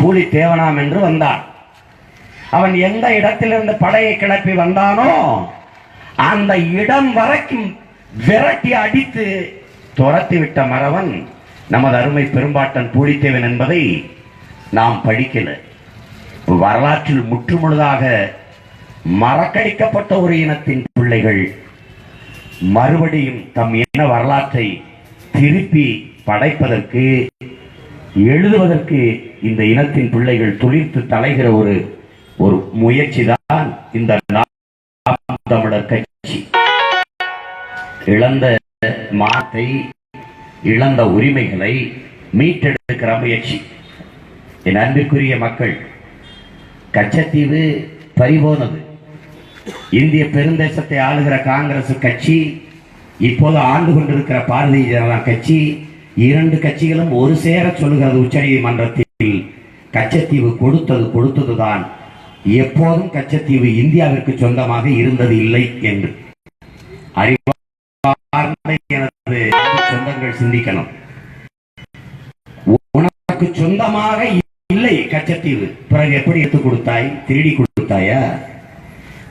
பூலி தேவனாம் என்று வந்தான். அவன் எந்த இடத்திலிருந்து படையை கிளப்பி வந்தானோ அந்த இடம் வரைக்கும் விரட்டி அடித்து துரத்தி விட்ட மறவன் நமது அருமை பெரும்பாட்டன் பூலித்தேவன் என்பதை நாம் படிக்கல. வரலாற்றில் முற்றுமுழுதாக மறக்கடிக்கப்பட்ட ஒரு இனத்தின் பிள்ளைகள் மறுபடியும் தம் இன வரலாற்றை திருப்பி படைப்பதற்கு எழுதுவதற்கு இந்த இனத்தின் பிள்ளைகள் துளிர்த்து தலைகிற ஒரு ஒரு முயற்சி தான் இந்த தமிழர் கட்சி. இழந்த மாத்தை இழந்த உரிமைகளை மீட்டெடுக்கிற முயற்சி. என் அன்பிற்குரிய மக்கள் கச்சத்தீவு பறிபோனது. இந்திய பெருந்தேசத்தை ஆளுகிற காங்கிரஸ் கட்சி இப்போது ஆண்டு கொண்டிருக்கிற பாரதிய ஜனதா கட்சி இரண்டு கட்சிகளும் ஒரு சேர சொல்லுகிறது உச்ச நீதிமன்றத்தில் கச்சத்தீவு கொடுத்தது கொடுத்ததுதான். எப்போதும் கச்சத்தீவு இந்தியாவிற்கு சொந்தமாக இருந்தது இல்லை என்று. அறிவார்ந்த எனது சொந்தங்கள் சிந்திக்கணும். உனக்கு சொந்தமாக இல்லை கச்சத்தீவு. பிறகு எப்படி எடுத்து கொடுத்தாய்? திருடி கொடுத்தாயா?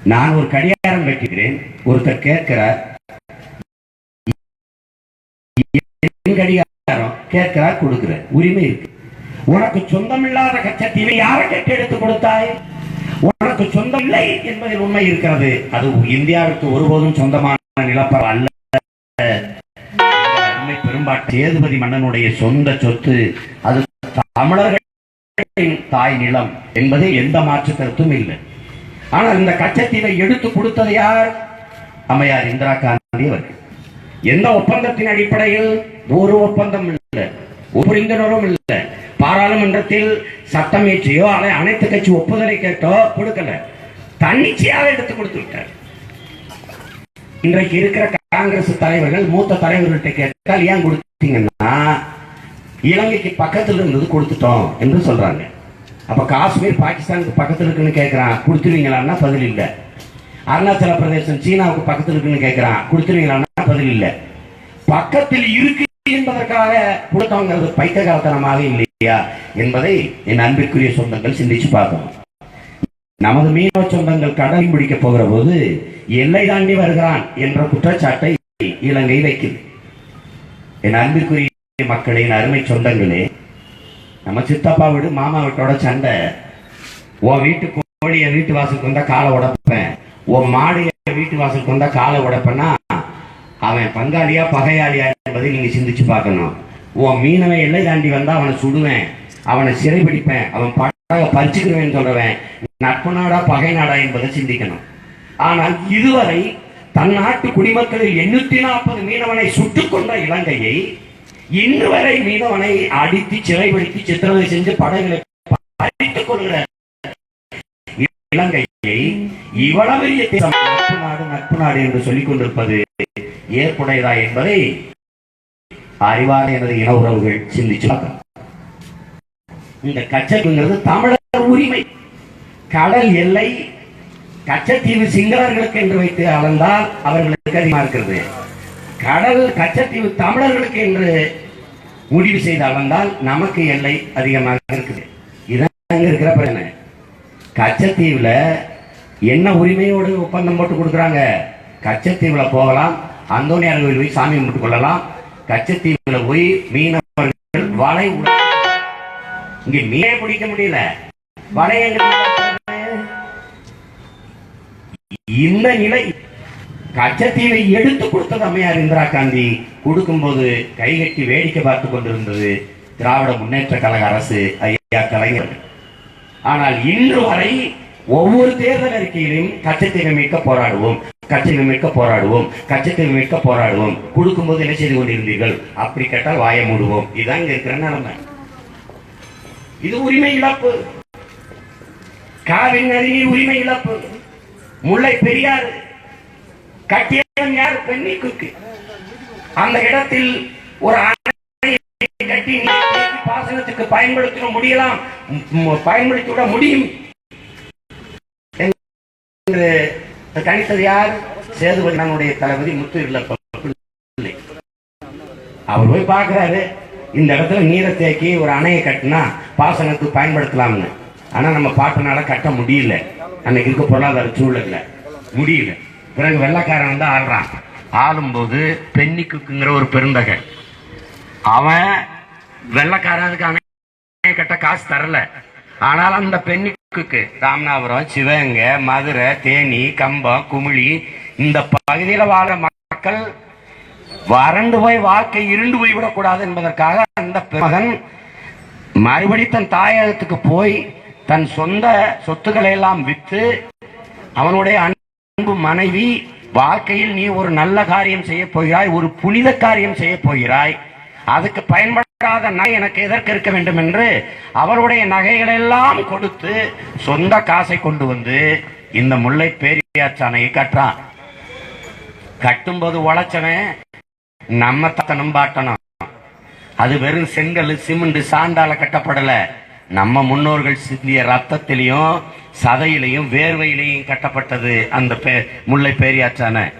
நான் ஒரு கடிகாரம் கட்டுகிறேன். ஒருத்தர் கேட்கிறார் கடிகாரம் கேட்கிறார் கொடுக்கிற உரிமை இருக்கு. உனக்கு சொந்தமில்லாத கச்சத்தீவை யாரை கேட்டு எடுத்து கொடுத்தாய்? உனக்கு சொந்தம் இல்லை என்பதில் உண்மை இருக்கிறது. அது இந்தியாவிற்கு ஒருபோதும் சொந்தமான நிலப்பர அல்ல. பெரும்பாட்டு சேதுபதி மன்னனுடைய சொந்த சொத்து அது தமிழர்களின் தாய் நிலம் என்பது எந்த மாற்று கருத்தும் இல்லை. ஆனால் இந்த கச்சத்தீவை எடுத்து கொடுத்தது யார்? அம்மையார் இந்திரா காந்தி அவர்கள். எந்த ஒப்பந்தத்தின் அடிப்படையில் ஒரு ஒப்பந்தம் இல்லை. ஒரு புரிந்துணர்வும் இல்லை. பாராளுமன்றத்தில் சட்டம் இயற்றியோ அதை அனைத்து கட்சி ஒப்புதலை கேட்டோ கொடுக்கல. தன்னிச்சையாக எடுத்து கொடுத்து விட்டார். இன்றைக்கு இருக்கிற காங்கிரஸ் தலைவர்கள் மூத்த தலைவர்கள்ட்ட கேட்டால் ஏன் கொடுத்தீங்கன்னா இலங்கைக்கு பக்கத்தில் இருந்தது கொடுத்துட்டோம் என்று சொல்றாங்க. அப்ப காஷ்மீர் பாகிஸ்தானுக்கு பக்கத்தில் இருக்குன்னு கேட்கிறான் கொடுத்துருவீங்களான்னா பதில் இல்லை. அருணாச்சல பிரதேசம் சீனாவுக்கு பக்கத்தில் இருக்குன்னு கேட்கிறான் கொடுத்துருவீங்களான்னா பதில் இல்லை. பக்கத்தில் இருக்கு என்பதற்காக கொடுத்தவங்கிறது பைத்தியகாரத்தனமாக இல்லையா என்பதை என் அன்பிற்குரிய சொந்தங்கள் சிந்திச்சு பார்க்கணும். நமது மீனவ சொந்தங்கள் கடல் பிடிக்க போகிற போது எல்லை தாண்டி வருகிறான் என்ற குற்றச்சாட்டை இலங்கை வைக்குது. என் அன்பிற்குரிய மக்களின் அருமை சொந்தங்களே நம்ம சித்தப்பா வீடு மாமா வீட்டோட சண்டை. உன் வீட்டு கோழி என் வீட்டு வாசலுக்கு வந்தா காலை உடப்பேன். உன் மாடு வீட்டு வாசலுக்கு வந்தா காலை உடப்பேன்னா அவன் பங்காளியா பகையாளியா என்பதை நீங்க சிந்திச்சு பார்க்கணும். உன் மீனவன் எல்லை தாண்டி வந்தா அவனை சுடுவேன் அவனை சிறைபிடிப்பேன் அவன் படக பறிச்சுக்கிறவேன் சொல்றவன் நட்பு நாடா பகை நாடா என்பதை சிந்திக்கணும். ஆனால் இதுவரை தன் நாட்டு குடிமக்களில் எண்ணூத்தி நாற்பது மீனவனை சுட்டுக் கொண்ட இலங்கையை இன்று வரை மீனவனை அடித்து சிறைப்படுத்தி சித்திரவதை செஞ்சு படகுகளை பறித்துக் கொள்கிற இலங்கையை இவ்வளவு பெரிய நட்பு நாடு நட்பு நாடு என்று சொல்லிக் கொண்டிருப்பது ஏற்புடையதா என்பதை அறிவான எனது இன உறவுகள் சிந்திச்சு இந்த கச்சத்தீவுங்கிறது தமிழர் உரிமை. கடல் எல்லை கச்சத்தீவு சிங்களர்களுக்கு என்று வைத்து அளந்தால் அவர்களுக்கு அதிகமாக இருக்கிறது. கடல் கச்சத்தீவு தமிழர்களுக்கு என்று முடிவு செய்து அளந்தால் நமக்கு எல்லை அதிகமாக இருக்குது. இதான் அங்க இருக்கிற பிரச்சனை. கச்சத்தீவுல என்ன உரிமையோடு ஒப்பந்தம் போட்டு கொடுக்குறாங்க? கச்சத்தீவுல போகலாம் அந்தோனியார் கோயில் போய் சாமி கும்பிட்டு கொள்ளலாம். கச்சத்தீவுல போய் மீனவர்கள் வலை இங்க மீனே பிடிக்க முடியல. வலை இந்த நிலை. கச்சத்தீவை எடுத்து கொடுத்தது அம்மையார் இந்திரா காந்தி. கொடுக்கும்போது கைகட்டி வேடிக்கை பார்த்து கொண்டிருந்தது திராவிட முன்னேற்ற கழக அரசு ஐயா கலைஞர். ஆனால் இன்று வரை ஒவ்வொரு தேர்தல் அறிக்கையிலும் கச்சத்தீவை மீட்க போராடுவோம். கச்சத்தீவை மீட்க போராடுவோம். கச்சத்தீவை மீட்க போராடுவோம். கொடுக்கும்போது என்ன செய்து கொண்டிருந்தீர்கள்? அப்படி கேட்டால் வாயை மூடுவோம். இதுதான் இங்க இருக்கிற நிலைமை. இது உரிமை இழப்பு. காவிரி நதிநீர் உரிமை இழப்பு. முல்லை பெரியார் கட்டியவன் யார்? பெண்ணி குக்கு அந்த இடத்தில் ஒரு கட்டி பாசனத்துக்கு பயன்படுத்த முடியலாம். ம், பயன்படுத்தி விட முடியும் என்று கணித்தது யார்? சேதுபதி நம்முடைய தளபதி முத்து இல்லப்ப அவர் போய் பார்க்கிறாரு. இந்த இடத்துல நீரை தேக்கி ஒரு அணையை கட்டினா பாசனத்துக்கு பயன்படுத்தலாம்னு. ஆனா நம்ம பாட்டனால கட்ட முடியல. அன்னைக்கு இருக்க பொருளாதார சூழல்ல. முடியல. பிறகு வெள்ளக்காரன் வந்து ஆடுறான் ஆளும்போது பெண்ணிக்குங்கிற ஒரு பெருந்தகை. அவன் வெள்ளக்காரனுக்கு அணை கட்ட காசு தரல. ஆனால் அந்த பெண்ணி ராமநாதபுரம் சிவகங்கை மதுரை தேனி கம்பம் குமிழி இந்த பகுதியில் வாழ மக்கள் வறண்டு போய் வாழ்க்கை இருண்டு போய் விடக்கூடாது என்பதற்காக அந்த மகன் மறுபடி தன் தாயகத்துக்கு போய் தன் சொந்த சொத்துக்களை எல்லாம் விற்று அவனுடைய அன்பு மனைவி வாழ்க்கையில் நீ ஒரு நல்ல காரியம் செய்ய போகிறாய் ஒரு புனித காரியம் செய்ய போகிறாய். அதுக்கு பயன்பட நகை எனக்கு எதற்கு இருக்க வேண்டும் என்று அவருடைய நகைகளை எல்லாம் கொடுத்து சொந்த காசை கொண்டு வந்து இந்த முல்லை பேரியாற்று அணையை கட்டுறான். கட்டும்போது உழைச்சவன் நம்ம தத்தனும் பாட்டணும் அது வெறும் செங்கல் சிமெண்ட் சாண்டால கட்டப்படல. நம்ம முன்னோர்கள் சிந்திய ரத்தத்திலையும் சதையிலையும் வேர்வையிலையும் கட்டப்பட்டது அந்த பே- முல்லை பேரியாற்றான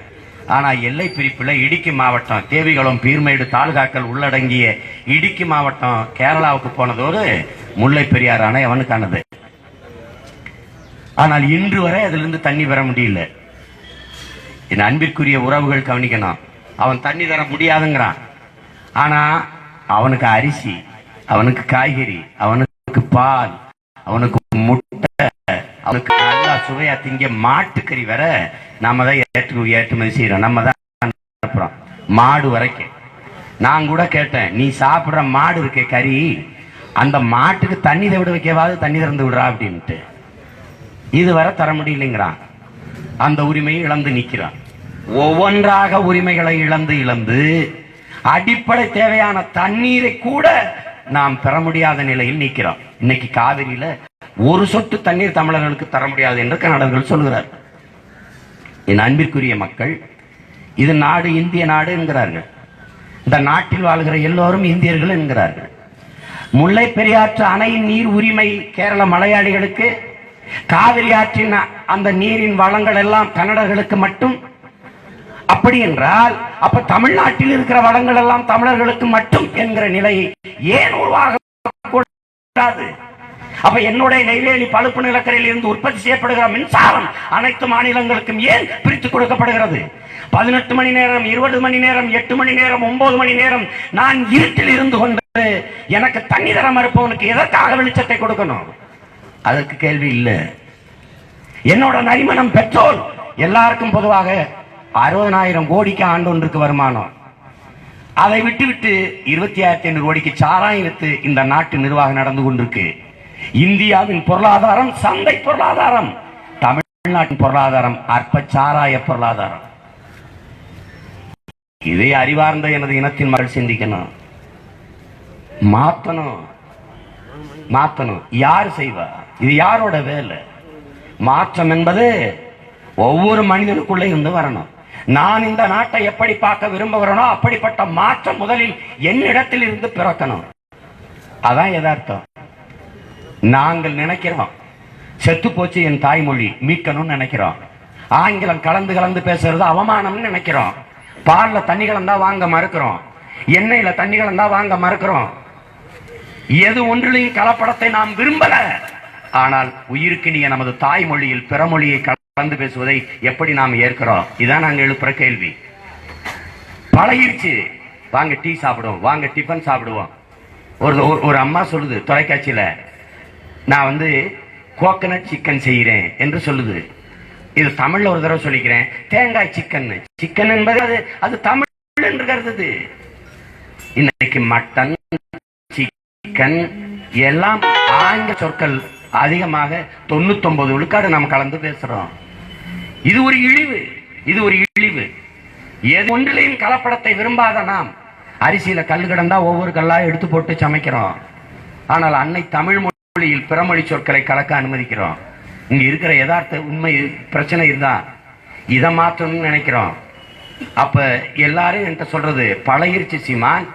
ஆனா எல்லை பிரிப்புல இடுக்கி மாவட்டம் தேவிகுளம் பீர்மேடு தாலுகாக்கள் உள்ளடங்கிய இடுக்கி மாவட்டம் கேரளாவுக்கு போனதோடு முல்லை பெரியார் அணை அவனுக்கானது. ஆனால் இன்று வரை அதிலிருந்து தண்ணி பெற முடியல. என் அன்பிற்குரிய உறவுகள் கவனிக்கணும். அவன் தண்ணி தர முடியாதுங்கிறான். ஆனா அவனுக்கு அரிசி அவனுக்கு காய்கறி அவனுக்கு பால் அவனுக்கு முட்டை அவனுக்கு நல்லா சுவையா திங்க மாட்டுக்கறி வர நாம தான் ஏற்று ஏற்றுமதி செய்யறோம் நம்ம தான் அனுப்புறோம். மாடு வரைக்கும் நான் கூட கேட்டேன் நீ சாப்பிடுற மாடு இருக்கே கறி. அந்த மாட்டுக்கு தண்ணி விட வைக்கவாது தண்ணி திறந்து விடுறா அப்படின்ட்டு. இதுவரை தர முடியலைங்கிறான். அந்த உரிமையை இழந்து நிற்கிறான் ஒவ்வொன்றாக உரிமைகளை இழந்து இழந்து அடிப்படை தேவையான தண்ணீரை கூட நாம் பெற முடியாத நிலையில் நிற்கிறோம். இன்னைக்கு காவிரியில ஒரு சொட்டு தண்ணீர் தமிழர்களுக்கு தர முடியாது என்று கன்னடர்கள் சொல்கிறார் என் அன்பிற்குரிய மக்கள் இது நாடு இந்திய நாடு என்கிறார்கள். இந்த நாட்டில் வாழ்கிற எல்லோரும் இந்தியர்கள் என்கிறார்கள். முல்லை பெரியாற்று அணையின் நீர் உரிமை கேரள மலையாளிகளுக்கு காவிரி ஆற்றின் அந்த நீரின் வளங்கள் எல்லாம் கன்னடர்களுக்கு மட்டும்? அப்படி என்றால் அப்ப தமிழ்நாட்டில் இருக்கிற வளங்கள் எல்லாம் தமிழர்களுக்கு மட்டும் என்கிற நிலை ஏன் உருவாக கூடாது அப்ப என்னுடைய நெய்வேலி பழுப்பு நிலக்கரையில் இருந்து உற்பத்தி செய்யப்படுகிற மின்சாரம் அனைத்து மாநிலங்களுக்கும் ஏன் பிரித்து கொடுக்கப்படுகிறது? பதினெட்டு மணி நேரம் இருபது மணி நேரம் எட்டு மணி நேரம் ஒன்பது மணி நேரம் நான் இருட்டில் இருந்து கொண்டு எனக்கு தண்ணி தர மறுப்பவனுக்கு எதற்காக வெளிச்சத்தை கொடுக்கணும்? அதற்கு கேள்வி இல்லை. என்னோட நரிமணம் பெட்ரோல் எல்லாருக்கும் பொதுவாக அறுபதனாயிரம் கோடிக்கு ஆண்டு ஒன்றுக்கு வருமானம். அதை விட்டுவிட்டு இருபத்தி ஆயிரத்தி ஐநூறு கோடிக்கு சாராயம் வித்து இந்த நாட்டு நிர்வாகம் நடந்து கொண்டிருக்கு. இந்தியாவின் பொருளாதாரம் சந்தை பொருளாதாரம் தமிழ்நாட்டின் பொருளாதாரம் அற்ப சாராய பொருளாதாரம். இதை அறிவார்ந்த எனது இனத்தின் மக்கள் சிந்திக்கணும். மாத்தணும். மாத்தணும். யார் செய்வா? இது யாரோட வேலை? மாற்றம் என்பது ஒவ்வொரு மனிதனுக்குள்ளே இருந்து வரணும். நான் இந்த நாட்டை எப்படி பார்க்க விரும்புகிறேனோ அப்படிப்பட்ட மாற்றம் முதலில் என்னிடத்தில் இருந்து பிறக்கணும். அதான் யதார்த்தம். நாங்கள் நினைக்கிறோம். செத்து போச்சு என் தாய்மொழி மீட்கணும்னு நினைக்கிறோம். ஆங்கிலம் கலந்து கலந்து பேசுறது அவமானம்னு நினைக்கிறோம். பால்ல தண்ணி கலந்தா வாங்க மறுக்கிறோம். எண்ணெயில தண்ணி கலந்தா வாங்க மறுக்கிறோம். எது ஒன்றிலையும் கலப்படத்தை நாம் விரும்பல. ஆனால் உயிருக்கு நீ நமது தாய்மொழியில் பிறமொழியை கலந்து பேசுவதை எப்படி நாம் ஏற்கிறோம்? இதான் நாங்கள் எழுப்புற கேள்வி. பழகிருச்சு. வாங்க டீ சாப்பிடுவோம். வாங்க டிஃபன் சாப்பிடுவோம். ஒரு ஒரு- ஒரு அம்மா சொல்லுது தொலைக்காட்சியில நான் வந்து கோகனட் சிக்கன் செய்கிறேன் என்று சொல்லுது. இது தமிழ்ல ஒரு தடவை சொல்லிக்கிறேன். தேங்காய் சிக்கன் சிக்கன் என்பது அது அது தமிழ் என்று கருதுது. இன்னைக்கு மட்டன் சிக்கன் எல்லாம் ஆங்கில சொற்கள் அதிகமாக தொண்ணூத்தொன்பது விழுக்காடு நாம் கலந்து பேசுறோம். இது ஒரு இழிவு. இது ஒரு இழிவு. எது ஒன்றிலையும் கலப்படத்தை விரும்பாத நாம் அரிசியில கல் கிடந்தா ஒவ்வொரு கல்லா எடுத்து போட்டு சமைக்கிறோம். ஆனால் அன்னை தமிழ் மொழியில் பிறமொழி சொற்களை கலக்க அனுமதிக்கிறோம். இங்க இருக்கிற யதார்த்த உண்மை பிரச்சனை இதுதான் இதை மாற்றணும்னு நினைக்கிறோம். அப்ப எல்லாரும் என்கிட்ட சொல்றது பழகிருச்சு சீமான்.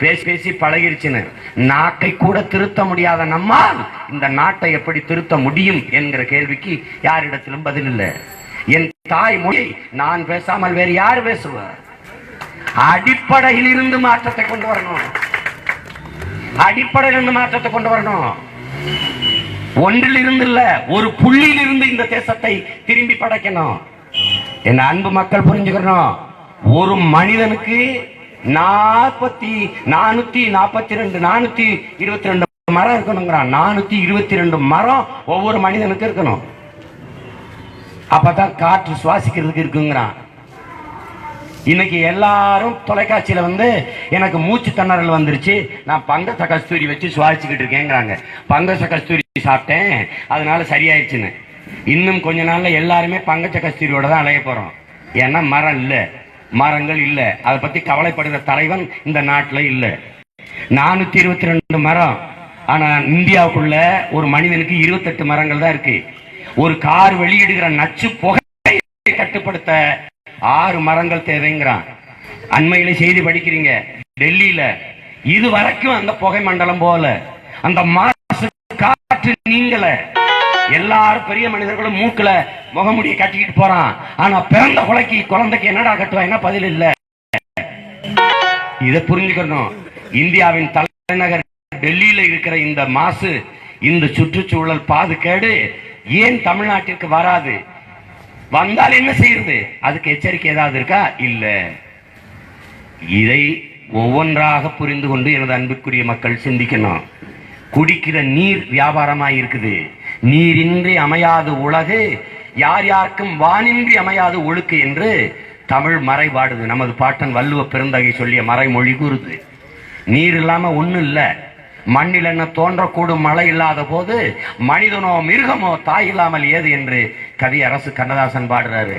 பேசி பேசி பழகிருச்சுன்னு. நாட்டை கூட திருத்த முடியாத நம்மால் இந்த நாட்டை எப்படி திருத்த முடியும்? என்கிற கேள்விக்கு யாரிடத்திலும் பதில் இல்லை. என் தாய் மொழி நான் பேசாமல் வேறு யார் பேசுவார் அடிப்படையில் இருந்து மாற்றத்தை கொண்டு வரணும். அடிப்படையில் இருந்து மாற்றத்தை கொண்டு வரணும். ஒன்றிலிருந்து இல்ல ஒரு புள்ளியிலிருந்து இந்த தேசத்தை திரும்பி படைக்கணும். என் அன்பு மக்கள் புரிஞ்சுக்கணும்? ஒரு மனிதனுக்கு நாற்பத்தி நானூத்தி நாற்பத்தி ரெண்டு நானூத்தி இருபத்தி ரெண்டு மரம் இருக்கணுங்கிறான். நானூத்தி இருபத்தி ரெண்டு மரம் ஒவ்வொரு மனிதனுக்கு இருக்கணும். அப்பதான் காற்று சுவாசிக்கிறதுக்கு இருக்குங்கிறான். இன்னைக்கு எல்லாரும் தொலைக்காட்சியில வந்து எனக்கு மூச்சு திணறல் வந்துருச்சு. நான் பங்கச கஸ்தூரி வச்சு சுவாசிச்சுக்கிட்டு இருக்கேங்கிறாங்க. பங்கச கஸ்தூரி சாப்பிட்டேன். அதனால சரியாயிடுச்சுன்னு. இன்னும் கொஞ்ச நாள்ல எல்லாருமே பங்கச்ச கஸ்தூரியோட தான் அலைய போறோம். ஏன்னா மரம் இல்ல. மரங்கள் இல்ல. அதை பத்தி கவலைப்படுகிற தலைவன் இந்த நாட்டுல இல்ல. நானூத்தி இருபத்தி ரெண்டு மரம். ஆனா இந்தியாவுக்குள்ள ஒரு மனிதனுக்கு இருபத்தெட்டு மரங்கள் தான் இருக்கு. ஒரு கார் வெளியிடுகிற நச்சு புகை கட்டுப்படுத்த ஆறு மரங்கள் தேவைங்கிறான். அண்மையில செய்தி படிக்கிறீங்க. டெல்லியில இது வரைக்கும் அந்த புகை மண்டலம் போல அந்த மாசு காற்று நீங்கள எல்லாரும் பெரிய மனிதர்களும் மூக்குல முகமுடியை கட்டிக்கிட்டு போறான். ஆனா பிறந்த குலைக்கு குழந்தைக்கு என்னடா கட்டுவாங்க பதில் இல்ல. இதை புரிஞ்சுக்கணும். இந்தியாவின் தலைநகர் டெல்லியில இருக்கிற இந்த மாசு இந்த சுற்றுச்சூழல் பாதுகேடு ஏன் தமிழ்நாட்டிற்கு வராது? வந்தால் என்ன செய்யறது? அதுக்கு எச்சரிக்கை ஏதாவது இருக்கா? இல்ல. இதை ஒவ்வொன்றாக புரிந்து கொண்டு எனது அன்புக்குரிய மக்கள் சிந்திக்கணும். குடிக்கிற நீர் வியாபாரமாக இருக்குது. நீரின்றி அமையாது உலகு யார் யாருக்கும் வானின்றி அமையாது ஒழுக்கு என்று தமிழ் மறைபாடுது நமது பாட்டன் வள்ளுவ பெருந்தகை சொல்லிய மறைமொழி கூறுது. நீர் இல்லாம ஒன்றும் இல்லை. மண்ணில் என்ன தோன்றக்கூடும் மழை இல்லாத போது மனிதனோ மிருகமோ தாய் இல்லாமல் ஏது என்று கவி அரசு கண்ணதாசன் பாடுறாரு.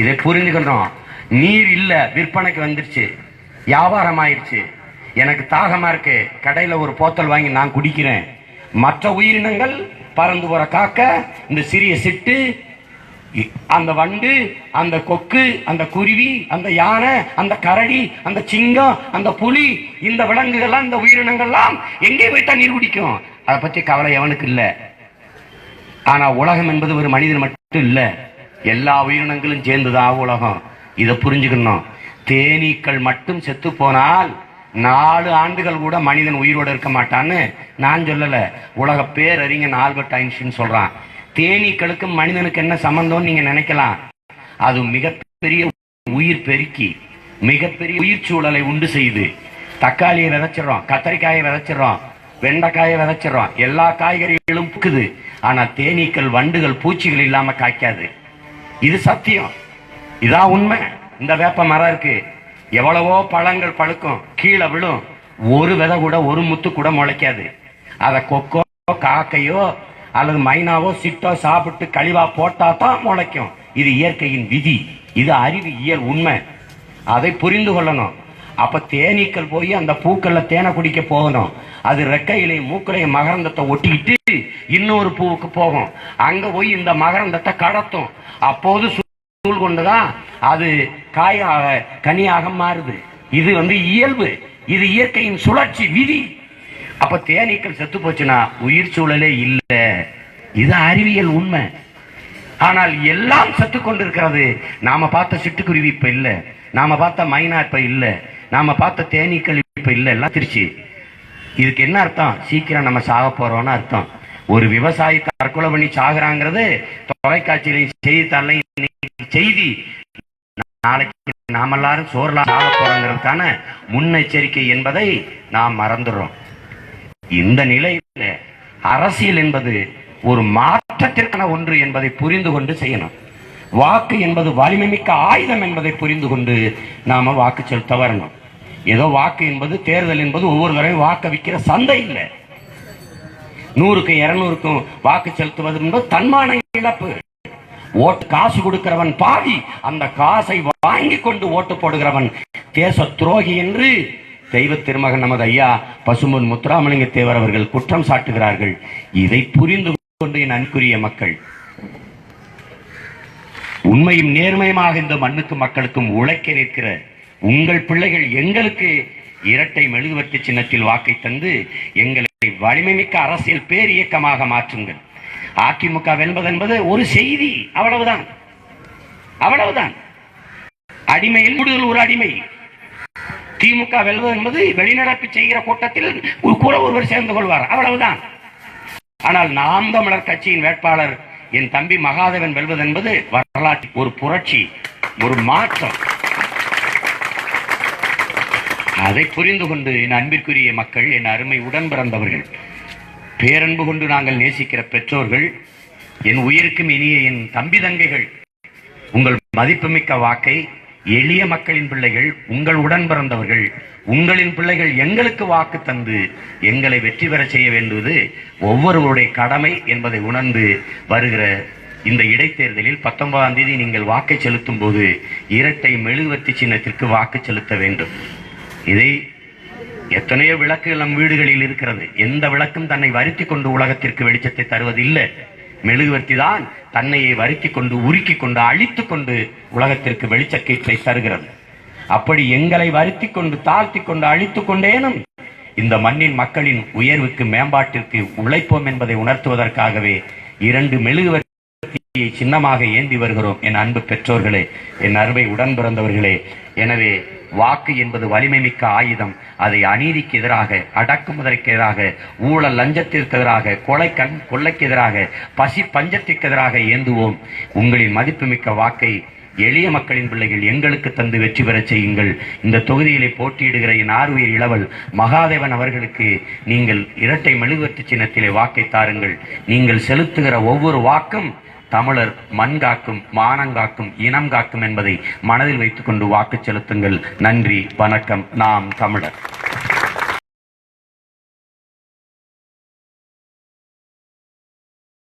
இதை புரிஞ்சுக்கணும். நீர் இல்ல விற்பனைக்கு வந்துருச்சு. வியாபாரம் ஆயிடுச்சு எனக்கு தாகமா இருக்கு. கடையில ஒரு போத்தல் வாங்கி நான் குடிக்கிறேன். மற்ற உயிரினங்கள் பறந்து போற காக்க இந்த சிறிய சிட்டு அந்த வண்டு அந்த கொக்கு அந்த குருவி அந்த யானை அந்த கரடி அந்த சிங்கம் அந்த புலி இந்த விலங்குகள்லாம் இந்த உயிரினங்கள்லாம் எங்கே போய் தண்ணீர் குடிக்கும்? அதை பற்றி கவலை எவனுக்கு இல்ல. ஆனா உலகம் என்பது ஒரு மனிதன் மட்டும் இல்ல. எல்லா உயிரினங்களும் சேர்ந்துதான் உலகம். இதை புரிஞ்சுக்கணும். தேனீக்கள் மட்டும் செத்து போனால் நாலு ஆண்டுகள் கூட மனிதன் உயிரோடு இருக்க மாட்டான்னு நான் சொல்லல. உலக பேரறிஞன் ஆல்பர்ட் ஐன்ஸ்டின் சொல்றான். தேனீக்களுக்கும் மனிதனுக்கு என்ன சம்பந்தம்னு நீங்க நினைக்கலாம். அது மிகப்பெரிய உயிர் பெருக்கி மிகப்பெரிய உயிர் சூழலை உண்டு செய்யுது தக்காளியை விதைச்சிடறோம் கத்தரிக்காயை விதைச்சிடறோம் வெண்டைக்காயை விதைச்சிடறோம் எல்லா காய்கறிகளும் புக்குது. ஆனா தேனீக்கள் வண்டுகள் பூச்சிகள் இல்லாம காய்க்காது. இது சத்தியம். இதான் உண்மை. இந்த வேப்ப மரம் இருக்கு. எவ்வளவோ பழங்கள் பழுக்கும் கீழே விழும். ஒரு விதை கூட ஒரு முத்து கூட முளைக்காது. அதை கொக்கோ காக்கையோ அல்லது மைனாவோ சிட்டோ சாப்பிட்டு கழிவா போட்டா தான் முளைக்கும். இது இயற்கையின் விதி. இது அறிவு இயல் உண்மை. அதை புரிந்து கொள்ளணும். அப்ப தேனீக்கள் போய் அந்த பூக்கள்ல தேனை குடிக்க போகணும். அது ரெக்கையிலையும் மூக்களையும் மகரந்தத்தை ஒட்டிக்கிட்டு இன்னொரு பூவுக்கு போகும். அங்க போய் இந்த மகரந்தத்தை கடத்தும். அப்போது சூழ் கொண்டுதான் அது காயாக கனியாக மாறுது. இது வந்து இயல்பு. இது இயற்கையின் சுழற்சி விதி. அப்ப தேனீக்கள் செத்து போச்சுன்னா உயிர் சூழலே இல்லை. இது அறிவியல் உண்மை. ஆனால் எல்லாம் செத்து கொண்டிருக்கிறது. நாம பார்த்த சிட்டுக்குருவி இப்ப இல்ல. நாம பார்த்த மைனா இப்ப இல்ல. நாம பார்த்த தேனீக்கள் இப்ப இல்ல. எல்லாம் திருச்சி இதுக்கு என்ன அர்த்தம்? சீக்கிரம் நம்ம சாக போறோம்னு அர்த்தம். ஒரு விவசாயி தற்கொலை பண்ணி சாகுறாங்கிறது தொலைக்காட்சியிலையும் செய்தித்தாளையும் செய்தி. நாளைக்கு நாம எல்லாரும் சோர்லாம் சாக போறோங்கிறதுக்கான முன்னெச்சரிக்கை என்பதை நாம் மறந்துடுறோம். இந்த நிலையில அரசியல் என்பது ஒரு மாற்றத்திற்கான ஒன்று என்பதை புரிந்து கொண்டு செய்யணும். வாக்கு என்பது வலிமை மிக்க ஆயுதம் என்பதை புரிந்து கொண்டு நாம வாக்கு செலுத்த வரணும். ஏதோ வாக்கு என்பது தேர்தல் என்பது ஒவ்வொரு தடவையும் வாக்கு விற்கிற சந்தை இல்லை. நூறுக்கும் இருநூறுக்கும் வாக்கு செலுத்துவது என்பது தன்மான இழப்பு. ஓட்டு காசு கொடுக்கிறவன் பாவி அந்த காசை வாங்கி கொண்டு ஓட்டு போடுகிறவன் தேச துரோகி என்று தெய்வ திருமகன் நமது ஐயா பசுமன் முத்துராமலிங்க தேவர் அவர்கள் குற்றம் சாட்டுகிறார்கள். இதை புரிந்து கொண்டு என் அன்புரிய மக்கள் உண்மையும் நேர்மையுமாக இந்த மண்ணுக்கு மக்களுக்கும் உழைக்க நிற்கிற உங்கள் பிள்ளைகள் எங்களுக்கு இரட்டை மெழுகுவர்த்தி சின்னத்தில் வாக்கை தந்து எங்களை வலிமைமிக்க அரசியல் பேர் இயக்கமாக மாற்றுங்கள். அதிமுக வெல்வது என்பது ஒரு செய்தி அவ்வளவுதான். அவ்வளவுதான். அடிமையில் கூடுதல் ஒரு அடிமை. திமுக வெல்வது என்பது வெளிநடப்பு செய்கிற கூட்டத்தில் கூட ஒருவர் சேர்ந்து கொள்வார். அவ்வளவுதான். ஆனால் நாம் தமிழர் கட்சியின் வேட்பாளர் என் தம்பி மகாதேவன் வெல்வது என்பது வரலாற்று ஒரு புரட்சி ஒரு மாற்றம். அதை புரிந்து கொண்டு என் அன்பிற்குரிய மக்கள் என் அருமை உடன் பிறந்தவர்கள் பேரன்பு கொண்டு நாங்கள் நேசிக்கிற பெற்றோர்கள் என் உயிருக்கும் இனிய என் தம்பி தங்கைகள் உங்கள் மதிப்புமிக்க வாக்கை எளிய மக்களின் பிள்ளைகள் உங்கள் உடன் பிறந்தவர்கள் உங்களின் பிள்ளைகள் எங்களுக்கு வாக்கு தந்து எங்களை வெற்றி பெறச் செய்ய வேண்டுவது ஒவ்வொருவருடைய கடமை என்பதை உணர்ந்து வருகிற இந்த இடைத்தேர்தலில் பத்தொன்பதாம் தேதி நீங்கள் வாக்கை செலுத்தும் போது இரட்டை மெழுகுவர்த்தி சின்னத்திற்கு வாக்கு செலுத்த வேண்டும். இதை எத்தனையோ விளக்குகள் நம் வீடுகளில் இருக்கிறது. எந்த விளக்கும் தன்னை வருத்தி கொண்டு உலகத்திற்கு வெளிச்சத்தை தருவதில்லை. மெழுகுவர்த்தி தான் தன்னையை வருத்தி கொண்டு உருக்கி கொண்டு அழித்து கொண்டு உலகத்திற்கு வெளிச்சக்கீற்றை தருகிறது. அப்படி எங்களை வருத்தி கொண்டு தாழ்த்தி கொண்டு அழித்துக் கொண்டேனும் இந்த மண்ணின் மக்களின் உயர்வுக்கு மேம்பாட்டிற்கு உழைப்போம் என்பதை உணர்த்துவதற்காகவே இரண்டு மெழுகுவர்த்தியை சின்னமாக ஏந்தி வருகிறோம். என் அன்பு பெற்றோர்களே என் அருமை உடன் பிறந்தவர்களே. எனவே வாக்கு என்பது வலிமை மிக்க ஆயுதம். அதை அநீதிக்கு எதிராக அடக்குமுதலுக்கு எதிராக ஊழல் லஞ்சத்திற்கு எதிராக கொலை கண் கொள்ளைக்கு எதிராக பசி பஞ்சத்திற்கு எதிராக ஏந்துவோம். உங்களின் மதிப்புமிக்க வாக்கை எளிய மக்களின் பிள்ளைகள் எங்களுக்கு தந்து வெற்றி பெறச் செய்யுங்கள். இந்த தொகுதியிலே போட்டியிடுகிற என் ஆர்வீர் இளவல் மகாதேவன் அவர்களுக்கு நீங்கள் இரட்டை மெழுகுவர்த்தி சின்னத்திலே வாக்கை தாருங்கள். நீங்கள் செலுத்துகிற ஒவ்வொரு வாக்கும் தமிழர் மண் காக்கும் மானங்காக்கும் இனம் காக்கும் என்பதை மனதில் வைத்துக்கொண்டு வாக்கு செலுத்துங்கள். நன்றி வணக்கம். நாம் தமிழர்.